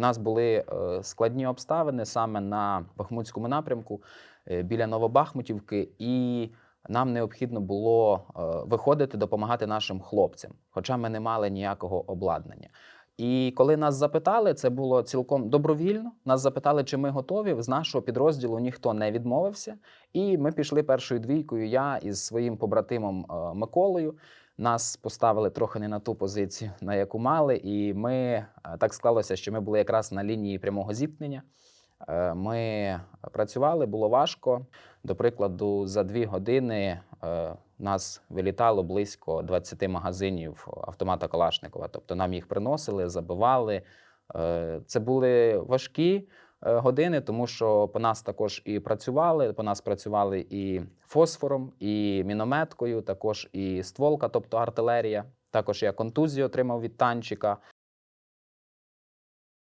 Нас були е, складні обставини саме на Бахмутському напрямку е, біля Новобахмутівки, і нам необхідно було е, виходити допомагати нашим хлопцям, хоча ми не мали ніякого обладнання. І коли нас запитали, це було цілком добровільно. Нас запитали, чи ми готові. З нашого підрозділу ніхто не відмовився. І ми пішли першою двійкою. Я із своїм побратимом Миколою. Нас поставили трохи не на ту позицію, на яку мали, і ми е, так склалося, що ми були якраз на лінії прямого зіткнення. Е, Ми працювали, було важко. До прикладу, за дві години е, нас вилітало близько 20 магазинів автомата Калашникова. Тобто нам їх приносили, забивали. Це були важкі години, тому що по нас також і працювали. По нас працювали і фосфором, і мінометкою, також і стволка, тобто артилерія. Також я контузію отримав від танчика.